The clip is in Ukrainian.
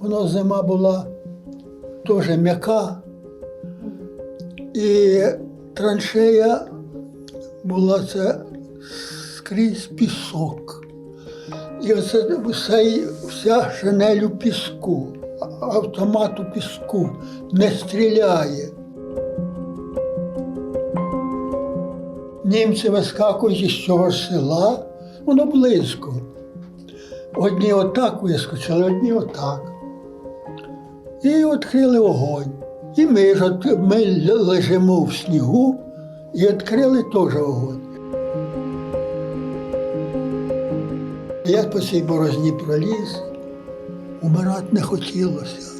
Воно зима була дуже м'яка, і траншея була це скрізь пісок. І оце вся, вся шинель у піску, автомат у піску не стріляє. Німці вискакують із цього села, воно близько. Одні отак вискочили, одні отак. І відкрили вогонь. І ми ж ми лежимо в снігу і відкрили теж вогонь. Я по цій борозні проліз, умирати не хотілося.